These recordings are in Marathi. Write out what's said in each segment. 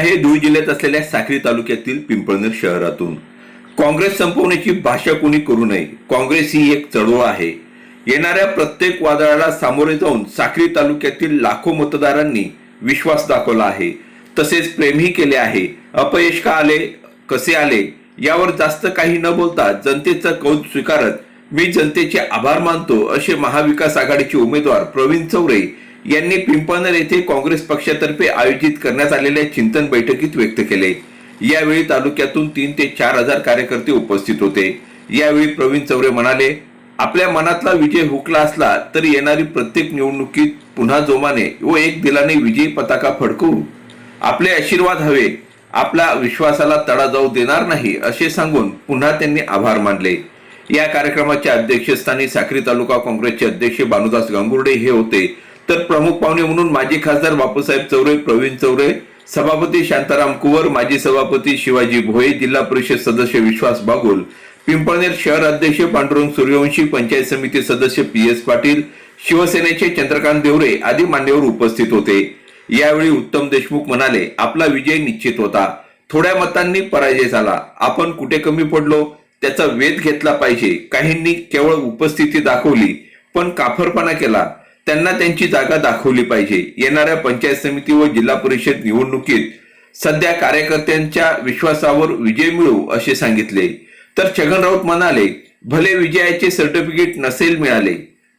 आहे धुळे जिल्ह्यात असलेल्या साक्री तालुक्यातील पिंपळनेर शहरातून. काँग्रेस संपवण्याची भाषा कोणी करू नये. काँग्रेस ही एक चळवळ आहे. येणाऱ्या प्रत्येक वादळाला सामोरे जाऊन साक्री तालुक्यातील लाखो मतदारांनी विश्वास दाखवला आहे. तसेच प्रेमही केले आहे. अपयश का आले कसे आले यावर जास्त काही न बोलता जनतेचा कौल स्वीकारत मी जनतेचे आभार मानतो असे महाविकास आघाडीचे उमेदवार प्रवीण चौरे यांनी पिंपळनेर येथे काँग्रेस पक्षातर्फे आयोजित करण्यात आलेल्या चिंतन बैठकीत व्यक्त केले. यावेळी तालुक्यातून तीन ते चार हजार कार्यकर्ते उपस्थित होते. यावेळी प्रवीण चौरे म्हणाले आपल्या मनातला विजय हुकला असला तरी येणारी प्रत्येक निवडणुकीत पुन्हा जोमाने व एक दिलाने विजयी पताका फडकवू. आपले आशीर्वाद हवे. आपल्या विश्वासाला तडा जाऊ देणार नाही असे सांगून पुन्हा त्यांनी आभार मानले. या कार्यक्रमाच्या अध्यक्षस्थानी साक्री तालुका काँग्रेसचे अध्यक्ष भानुदास गांगुर्डे हे होते. तर प्रमुख पाहुणे म्हणून माजी खासदार बापूसाहेब चौरे प्रवीण चौरे सभापती शांताराम कुवर माजी सभापती शिवाजी भोये जिल्हा परिषद सदस्य विश्वास बागुल पिंपळनेर शहर अध्यक्ष पांडुरंग सूर्यवंशी पंचायत समिती सदस्य पी एस पाटील शिवसेनेचे चंद्रकांत देवरे आदी मान्यवर उपस्थित होते. यावेळी उत्तम देशमुख म्हणाले आपला विजय निश्चित होता. थोड्या मतांनी पराजय झाला. आपण कुठे कमी पडलो? त्याचा वेध घेतला पाहिजे. काहींनी केवळ उपस्थिती दाखवली पण काफरपणा केला. त्यांना त्यांची जागा दाखवली पाहिजे. येणाऱ्या पंचायत समिती व जिल्हा परिषद निवडणुकीत सध्या कार्यकर्त्यांच्या विश्वासावर विजय मिळू असे सांगितले. तर छगन राऊत म्हणाले भले विजयाचे सर्टिफिकेट नसेल मिळाले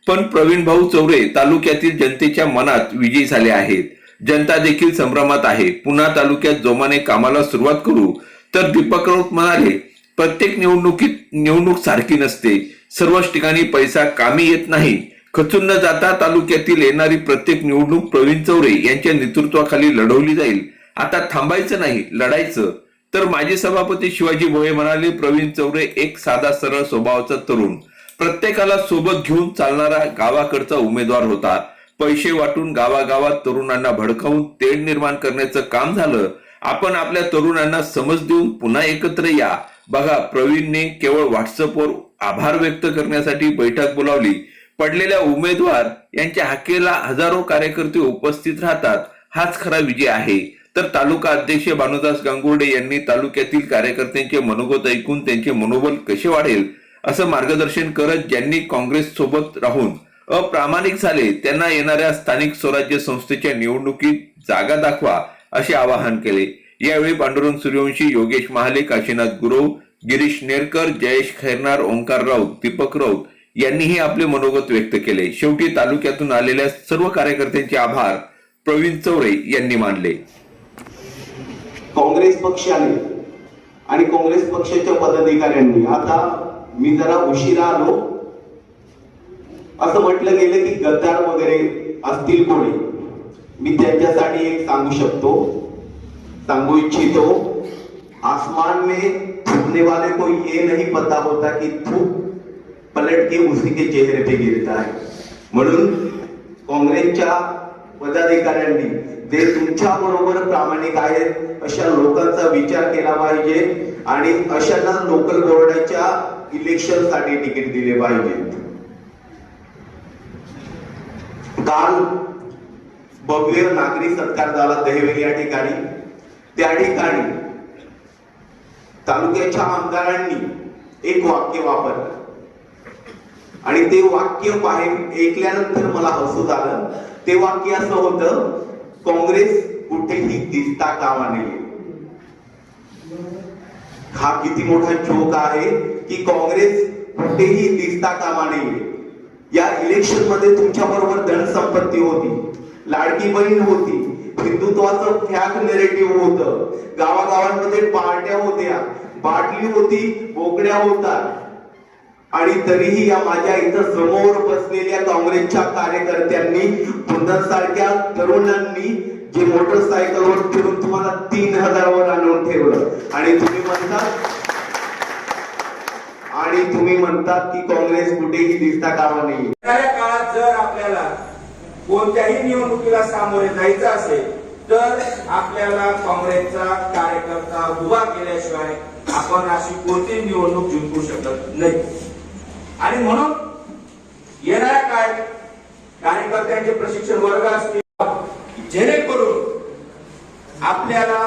पण प्रवीण भाऊ चौरे तालुक्यातील जनतेच्या मनात विजयी झाले आहेत. जनता देखील संभ्रमात आहे. पुन्हा तालुक्यात जोमाने कामाला सुरुवात करू. तर दीपक राऊत म्हणाले प्रत्येक निवडणुकीत निवडणूक सारखी नसते. सर्वच ठिकाणी पैसा कामी येत नाही. खचून न जाता तालुक्यातील येणारी प्रत्येक निवडणूक प्रवीण चौरे यांच्या नेतृत्वाखाली लढवली जाईल. आता थांबायचं नाही लढायचं. तर माजी सभापती शिवाजी भोये म्हणाले प्रवीण चौरे एक साधा सरळ स्वभावाचा तरुण. प्रत्येकाला सोबत घेऊन चालणारा गावाकडचा उमेदवार होता. पैसे वाटून गावागावात तरुणांना भडकावून तेढ निर्माण करण्याचं काम झालं. आपण आपल्या तरुणांना समज देऊन पुन्हा एकत्र या. बघा प्रवीणने केवळ व्हॉट्सअपवर आभार व्यक्त करण्यासाठी बैठक बोलावली. पडलेल्या उमेदवार यांच्या हाकेला हजारो कार्यकर्ते उपस्थित राहतात. हाच खरा विजय आहे. तर तालुका अध्यक्ष भानुदास गांगुर्डे यांनी तालुक्यातील कार्यकर्त्यांचे मनोगत ऐकून त्यांचे मनोबल कसे वाढेल असं मार्गदर्शन करत ज्यांनी काँग्रेस सोबत राहून अप्रामाणिक झाले त्यांना येणाऱ्या स्थानिक स्वराज्य संस्थेच्या निवडणुकीत जागा दाखवा असे आवाहन केले. यावेळी पांडुरंग सूर्यवंशी योगेश महाले काशीनाथ गुरव गिरीश नेरकर जयेश खैरनार ओंकार राऊत दीपक राऊत यांनीही आपले मनोगत व्यक्त केले. शेवटी तालुक्यातून आलेल्या सर्व कार्यकर्त्यांचे आभार प्रवीण चौरे यांनी मानले. काँग्रेस पक्षाने आणि काँग्रेस पक्षाच्या पदाधिकाऱ्यांनी आता मी जरा उशिरा आलो. असं म्हटलं गेलं की गद्दार वगैरे असतील कोणी? मी त्यांच्यासाठी एक सांगू शकतो. सांगू इच्छितो. आसमान में थूकने वाले को ये नहीं पता होता कि थूक पलट के उसी के चेहरे पे गिरता है म्हणून काँग्रेसच्या पदाधिकाऱ्यांनी ते तुमच्या बरोबर प्रामाणिक आहेत अशा लोकांचा विचार केला पाहिजे आणि अशांना लोकल बोर्डाच्या इलेक्शनसाठी तिकीट दिले पाहिजे. काल भव्य नागरी सत्कार झाला दहिवेली या ठिकाणी. त्या ठिकाणी तालुक्याच्या आमदारांनी एक वाक्य वापरलं. आणि ते वाक्य बाहेर ऐकल्यानंतर मला हसू आलं ते वाक्य असं होतं काँग्रेस कुठेही दिसता कामा नये. हा किती मोठा जोक आहे की काँग्रेस कुठेही दिसता कामा नये. या इलेक्शनमध्ये तुमच्या बरोबर धनसंपत्ती होती लाडकी बहीण होती हिंदुत्वाचं फॅक नेरेटिव्ह होतं. गावागावांमध्ये पार्ट्या होत्या बाटली होती बोकड्या होतात. आणि तरीही या माझ्या इथं समोर बसलेल्या काँग्रेसच्या कार्यकर्त्यांनी सारख्या तरुणांनी जे मोटरसायकलवर फिरून तुम्हाला तीन हजारावर आणून ठेवलं. आणि तुम्ही म्हणतात आणि तुम्ही म्हणतात की काँग्रेस कुठेही दिसता कामा नाही काळात जर आपल्याला कोणत्याही निवडणुकीला सामोरे जायचं असेल तर आपल्याला काँग्रेसचा कार्यकर्ता उभा केल्याशिवाय आपण अशी कोणतीही निवडणूक जिंकू शकत नाही. आणि म्हणून येणाऱ्या काय कार्यकर्त्यांचे प्रशिक्षण वर्ग असतील जेणेकरून आपल्याला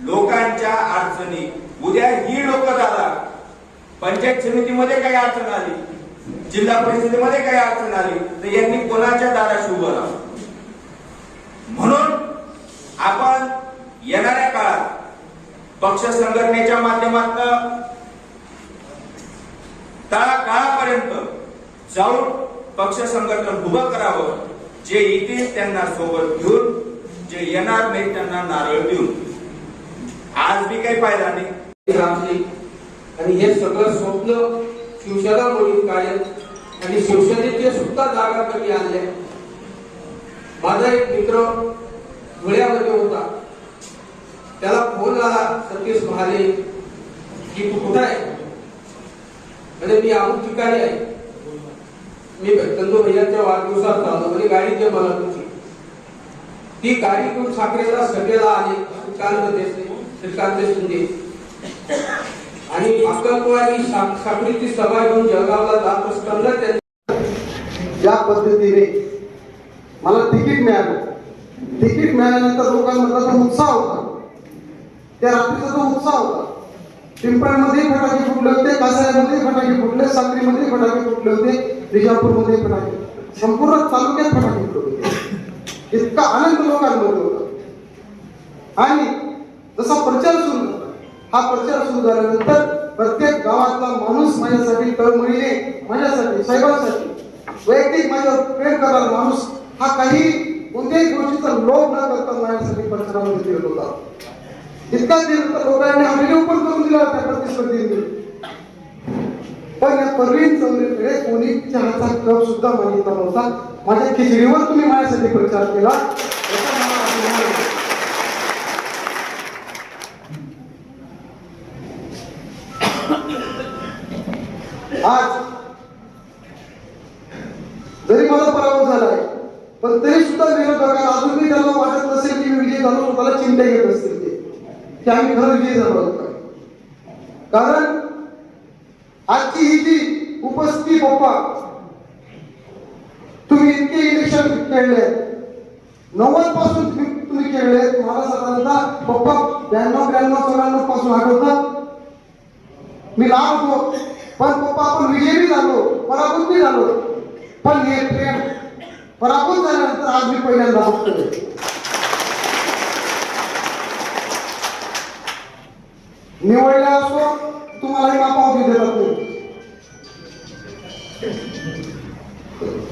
लोकांच्या अडचणी उद्या ही लोक झाला पंचायत समितीमध्ये काही अडचण आली जिल्हा परिषदेमध्ये काही अडचण आली तर यांनी कोणाच्या दाराशी उभं म्हणून आपण येणाऱ्या काळात पक्ष संघटनेच्या माध्यमातून तळागाळापर्यंत जाऊन पक्ष संघटन उभं करावं जे येतील त्यांना सोबत घेऊन जे येणार नाही त्यांना नारळ देऊन. आज बी काही फायदा नाही. आणि हे सगळं स्वप्न शिवसेना मोहीम कार्य आणि शिवसेनेचे सुद्धा जागा कमी आणले माझा एक मित्र धुळ्यामध्ये होता. त्याला फोन आला सतीश महाले की तू कुठं आहे? म्हणजे मी अमुक ठिकाणी आहे मी चंदू भैयाच्या वाढदिवसात चाललो म्हणजे गाडी दे मला तुझी ती गाडी घेऊन साखरेला सभेला आली श्रीकांत देशे श्रीकांत शिंदे आणि अक्कलकोवारी साखरेची सभा घेऊन जळगावला जात असताना त्यांनी ज्या पद्धतीने मला तिकीट मिळालं तिकीट मिळाल्यानंतर लोकांमधला जो उत्साह होता त्या रात्रीचा जो उत्साह होता पिंपळमध्ये फटाके फुटले होते कासाऱ्यामध्ये फटाके फुटले साक्रीमध्ये फटाके फुटले होते विजापूरमध्ये फटाके संपूर्ण तालुक्यात फटाके फुटले होते. इतका आनंद लोकांमध्ये होता. आणि जसा प्रचार सुरू झाला हा प्रचार सुरू झाल्यानंतर प्रत्येक गावातला माणूस माझ्यासाठी तळमळीने माझ्यासाठी साहेबांसाठी वैयक्तिक माझ्यावर प्रेम करणारा माणूस हा काही कोणत्याही गोष्टीचा लोभ न करता माझ्यासाठी प्रचारामध्ये फिरत होता. इतका दिलं तर लोकांनी हा व्हिडिओ करून दिला होता प्रतिस्पर्धींनी पण या परवीन चौधरीकडे कोणी चहाचा कप सुद्धा मागितला नव्हता। माझ्या खिचडीवर तुम्ही माझ्यासाठी प्रचार केला आज जरी मला पराभव झालाय पण तरी सुद्धा विरोधकांना अजूनही त्यांना वाटत नसेल की मी विजय झालो स्वतःला चिंता घेत असतील की आम्ही खरं विजय झालो कारण आजची ही जी उपस्थिती बाप्पा तुम्ही इतके इलेक्शन खेळले. नव्वदपासून तुम्ही खेळले. मला साधारणतः पप्पा ब्याण्णव ब्याण्णव चौऱ्याण्णवपासून आठवत मी लहान होतो. पण पप्पा आपण विजयी झालो. पराभूत बी झालो. पण हे प्रेम पराभूत झाल्यानंतर आज मी पहिल्यांदा बघतोय. निवडल्या असो तुम्हालाही मापावती देतात नाही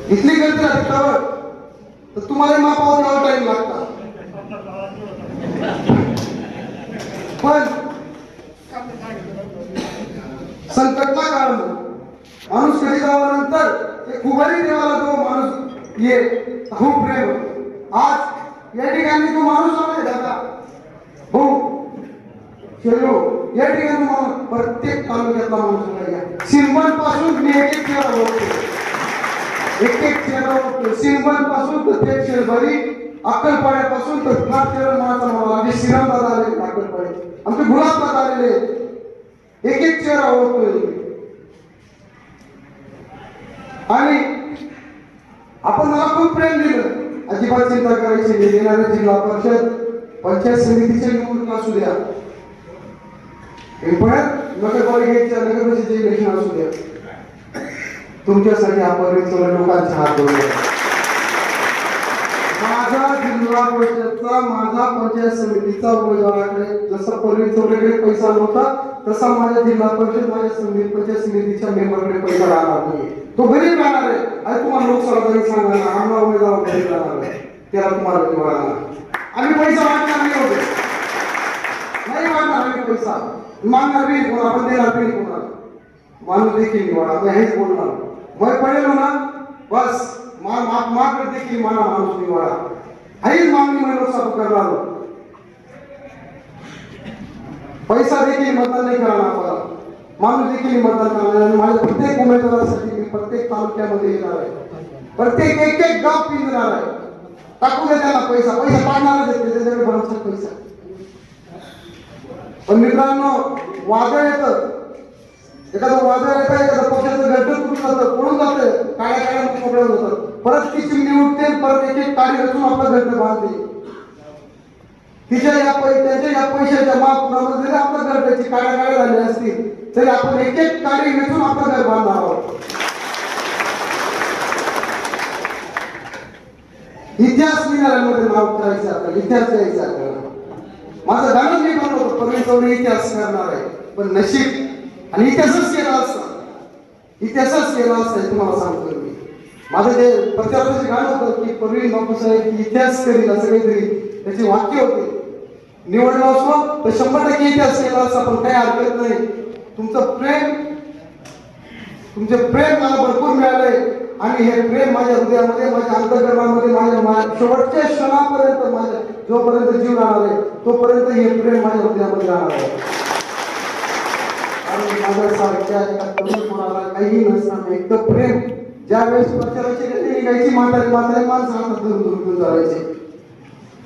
इथली गलती आहे त्यावर तर तुम्हाला मापावती टाइम लागतात पण संकटला काळ माणूस कधी जावानंतर एक उभारी देवाला तो माणूस ये खूप प्रेम. आज या ठिकाणी तो माणूस आलाय दादा. हो. शेलो या ठिकाणी माणूस प्रत्येक तालुक्यातला माणूस आलाय सिंबनपासून मी एक एक चेहरा ओळखतो एक एक चेहरा ओळखतो सिंबनपासून तर ते शेजारी अक्कलपाड्यापासून तर फार चेहरा माणसा मला आम्ही श्रीराम दादा आले अक्कलपाडे आमचे गुलाब दादा आलेले एक एक चेहरा ओळखतोय आणि आपण मला खूप प्रेम दिलं. अजिबात चिंता करायची नाही. जिल्हा परिषद पंचायत समितीच्या निवडणूक असू द्या. पिंपळ्यात नगरपालिकेच्या नगरपरिषदेचे इलेक्शन असू द्या. तुमच्यासाठी आपण लोकांचा हात जोडले. माझा जिल्हा परिषदचा माझा पंचायत समितीचा उमेदवाराकडे जसा पूर्वी चौकडे पैसा नव्हता तसा माझ्या जिल्हा परिषद माझ्या समिती पंचायत समितीच्या मेंबरकडे पैसा राहणार नाही तो गरीब राहणार आहे. आणि तुम्हाला लोकसभा तरी सांगणार आम्हाला उमेदवार गरीब राहणार आहे त्याला तुम्हाला निवडणार आम्ही पैसा वाटणार नाही होते नाही वाटणार आम्ही पैसा. मागणार बी कोणा आपण देणार बी कोणाला माणूस देखील निवडा मी हेच बोलणार. मग पडेल ना बस मा मा माकडे देखील मला माणूस निवडा हेच मागणी मी लोकसभा करणार पैसा देखील मतदान नाही करणार आपल्याला माणूस देखील मतदान करणार आणि माझ्या प्रत्येक उमेदवारासाठी मी प्रत्येक तालुक्यामध्ये येणार आहे. प्रत्येक एक एक गाव पिंजणार आहे. टाकू दे त्याला पैसा पैसा पाडणारच आहे त्याच्याकडे भरवसा पैसा. पण मित्रांनो वादळ येतं. एखादं वादळ येतं एखादं पक्षाचं गड्ड तुटून जातं पळून जातं काळ्या काळ्या मोकळ्या होतं परत ती चिमणी उठते परत एक एक काळी रचून आपलं गड्ड बांधते. तिच्या या त्याच्या या पैशाच्या मापनामध्ये जरी आपलं घर त्याची काड्या काड्या झाली असतील तरी आपण एक एक काडी वेचून आपलं घर बांधणार आहोत. इतिहास लिहिणाऱ्यामध्ये नाव करायचं आपल्याला इतिहास लिहायचा आपल्याला. माझं गाणं मी म्हणत इतिहास करणार आहे. पण नशीब आणि इतिहासच केला असता. इतिहासच केला असता हे तुम्हाला सांगतो मी. माझं जे प्रचाराचं गाणं होतं की परवीन बापूसाहेब इतिहास करील असं काहीतरी त्याचे वाक्य होते. निवडला असो तर शंभर टक्के इतिहास केला असता पण काही हरकत नाही. तुमचं प्रेम तुमचे प्रेम मला भरपूर मिळालंय आणि हे प्रेम माझ्या हृदयामध्ये माझ्या अंतकरणामध्ये माझ्या शेवटच्या क्षणापर्यंत माझ्या जोपर्यंत जीव राहणार आहे तोपर्यंत हे प्रेम माझ्या हृदयामध्ये राहणार आहे. आणि माझ्यासारख्या कोणाला काही नसताना एकदम प्रेम ज्या वेळेस प्रचाराची रॅली निघायची म्हातारी म्हातारी माणसं हातात धरून धरून घेऊन चालायचे.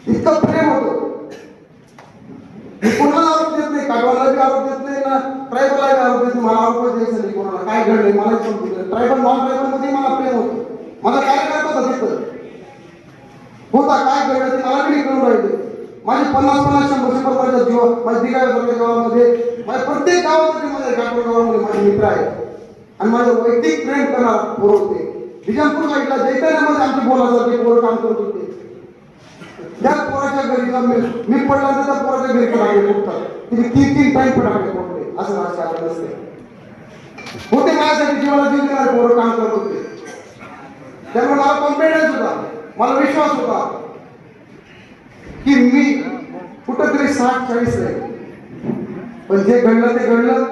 इतकं प्रेम होतं. कोणाला आरोप देत नाही कागवाला बी आरोप देत नाही ना ट्रायबलला बी आरोप देत नाही. मला आरोप द्यायचं नाही कोणाला. काय घडलंय मला समजलं ट्रायबल नॉन ट्रायबलमध्ये मला प्रेम होतं. मला काय करत होता तिथं. होता काय घडलं ते मला माझे पन्नास पन्नास शंभर शंभर माझ्या जीव माझ्या दिगाव्यासारख्या गावामध्ये माझ्या प्रत्येक गावामध्ये माझ्या काटोर गावामध्ये माझे मित्र आहेत. आणि माझं वैयक्तिक प्रेम करणार पोरं होते. बिजापूर साईडला जैतानामध्ये आमची ते पोरं काम करत होते. त्या पोराच्या घरी मी मी पडला तर त्या पोराच्या घरी फटाके फुटतात तिथे तीन तीन टाईम फटाके फुटले असं राजकारण नसते होते माझ्यासाठी जीवाला जीव देणारे पोरं काम करत होते. त्यामुळे मला कॉन्फिडन्स होता मला विश्वास होता. की मी कुठंतरी साठ चाळीस आहे. पण जे घडलं ते घडलं.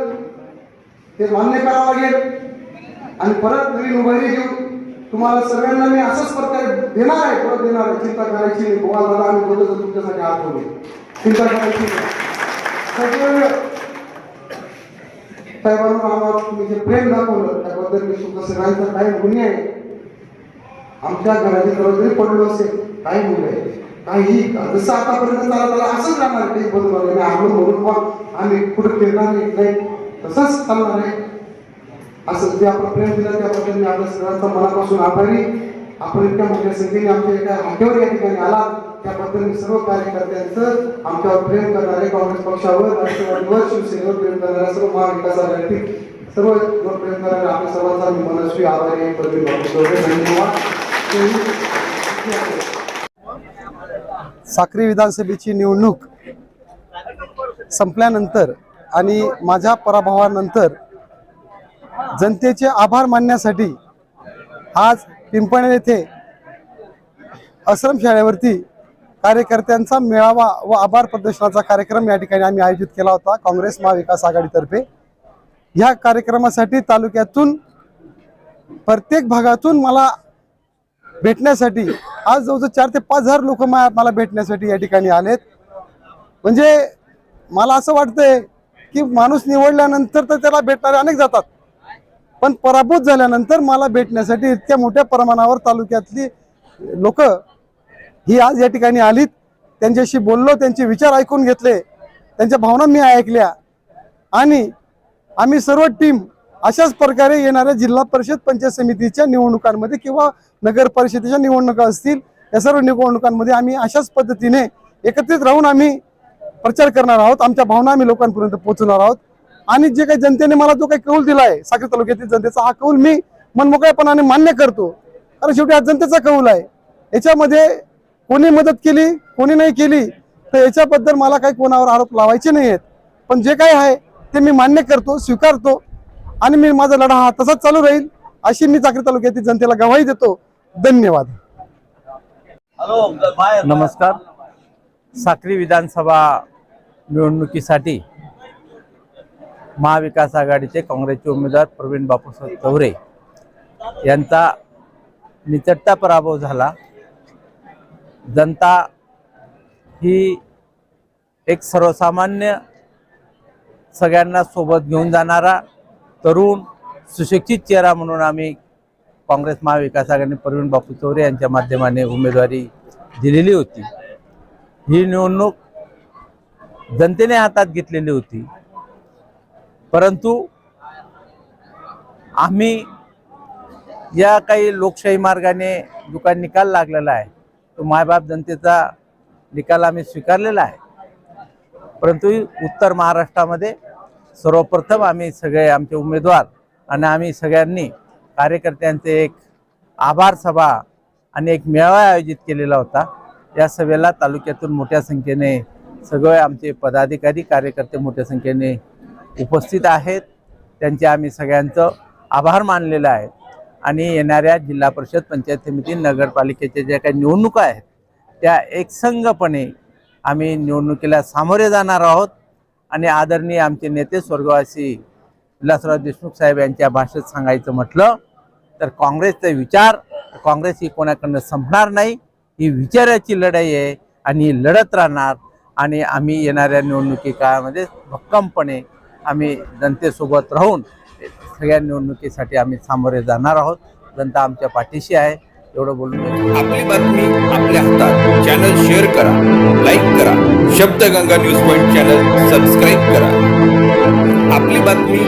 ते मान्य करावं लागेल. आणि परत नवीन उभारी घेऊन तुम्हाला सगळ्यांना मी असंच प्रकारे देणार आहे परत देणार आहे. चिंता करायची नाही. दादा आम्ही बोलतो तुमच्यासाठी आत होते. चिंता करायची सगळं साहेबांना आम्हाला तुम्ही जे प्रेम दाखवलं त्याबद्दल मी तुमचा सगळ्यांचा काही गुन्हे आहे. आमच्या घराचे दरवाजे पडलो असेल काही गुन्हे आहे. काही जसं आतापर्यंत चालत आला असंच राहणार ते बदल झाले नाही म्हणून पण आम्ही कुठे फिरणार नाही तसंच चालणार आहे. असं जे आपण प्रेम दिला त्याबद्दल मी आपल्या सगळ्यांचा मनापासून आभारी. आपण इतक्या मोठ्या संख्येने आमच्या एका हाकेवर या ठिकाणी आला त्याबद्दल मी सर्व कार्यकर्त्यांचं आमच्यावर प्रेम करणारे काँग्रेस पक्षावर राष्ट्रवादीवर शिवसेनेवर प्रेम करणाऱ्या सर्व महाविकास आघाडीतील सर्व प्रेम करणाऱ्या आपल्या सर्वांचा मी मनस्वी आभारी आहे. प्रवीण बाबू चौधरी. धन्यवाद. साक्री विधानसभेची निवडणूक संपल्यानंतर आणि माझ्या पराभवानंतर जनतेचे आभार मानण्यासाठी आज पिंपणे येथे आश्रमशाळेवरती कार्यकर्त्यांचा मेळावा व आभार प्रदर्शनाचा कार्यक्रम या ठिकाणी आम्ही आयोजित केला होता काँग्रेस महाविकास आघाडीतर्फे. ह्या कार्यक्रमासाठी तालुक्यातून प्रत्येक भागातून मला भेटण्यासाठी. आज जवळजवळ चार ते पाच हजार लोक मला भेटण्यासाठी या ठिकाणी आलेत. म्हणजे मला असं वाटतंय की माणूस निवडल्यानंतर तर त्याला भेटणारे अनेक जातात. पण पराभूत झाल्यानंतर मला भेटण्यासाठी इतक्या मोठ्या प्रमाणावर तालुक्यातली लोक ही आज या ठिकाणी आलीत. त्यांच्याशी बोललो त्यांचे विचार ऐकून घेतले. त्यांच्या भावना मी ऐकल्या. आणि आम्ही सर्व टीम अशाच प्रकारे येणाऱ्या जिल्हा परिषद पंचायत समितीच्या निवडणुकांमध्ये किंवा नगर परिषदेच्या निवडणुका असतील या सर्व निवडणुकांमध्ये आम्ही अशाच पद्धतीने एकत्रित राहून आम्ही प्रचार करणार आहोत. आमच्या भावना आम्ही लोकांपर्यंत पोहोचवणार आहोत. आणि जे काही जनतेने मला जो काही कौल दिला आहे साखर तालुक्यातील जनतेचा हा कौल मी मनमोकळेपणाने मान्य करतो. कारण शेवटी हा जनतेचा कौल आहे. याच्यामध्ये कोणी मदत केली कोणी नाही केली तर याच्याबद्दल मला काही कोणावर आरोप लावायचे नाही आहेत पण जे काही आहे ते मी मान्य करतो स्वीकारतो. आणि मी माझा लढा हा तसाच चालू राहील. अशी मी चाकरी तालुक्यातील जनतेला गवाही देतो. धन्यवाद. नमस्कार. साक्री विधानसभा निवडणुकीसाठी महाविकास आघाडीचे काँग्रेसचे उमेदवार प्रवीण बापूसाहेब चौरे यांचा निचटता पराभव झाला. जनता ही एक सर्वसामान्य सगळ्यांना सोबत घेऊन जाणारा तरुण सुशिक्षित चेहरा म्हणून आम्ही काँग्रेस महाविकास आघाडीने प्रवीण बापू चौरे यांच्या माध्यमाने उमेदवारी दिलेली होती. ही निवडणूक जनतेने हातात घेतलेली होती. परंतु आम्ही या काही लोकशाही मार्गाने जो काही निकाल लागलेला आहे तो मायबाप जनतेचा निकाल आम्ही स्वीकारलेला आहे. परंतु उत्तर महाराष्ट्रामध्ये सर्वप्रथम आम्ही सगळे आमचे उमेदवार आणि आम्ही सगळ्यांनी कार्यकर्त्यांचे एक आभार सभा आणि एक मेळावा आयोजित केलेला होता. या सभेला तालुक्यातून मोठ्या संख्येने सगळे आमचे पदाधिकारी कार्यकर्ते मोठ्या संख्येने उपस्थित आहेत. त्यांचे आम्ही सगळ्यांचं आभार मानलेलं आहे. आणि येणाऱ्या जिल्हा परिषद पंचायत समिती नगरपालिकेच्या ज्या काही निवडणुका आहेत त्या एकसंघपणे आम्ही निवडणुकीला सामोरे जाणार आहोत. आणि आदरणीय आमचे नेते स्वर्गवासी विलासराव देशमुख साहेब यांच्या भाषेत सांगायचं म्हटलं तर काँग्रेसचा विचार काँग्रेस ही कोणाकडनं संपणार नाही ही विचाराची लढाई आहे आणि ही लढत राहणार आणि आम्ही येणाऱ्या निवडणुकी काळामध्ये भक्कमपणे आम्ही जनतेसोबत राहून सगळ्या निवडणुकीसाठी आम्ही सामोरे जाणार आहोत. जनता आमच्या पाठीशी आहे. एवढं बोलून आपली बातमी आपल्या हातात. चॅनल शेअर करा लाईक करा. Shabdganga news point channel subscribe करा. आपली बातमी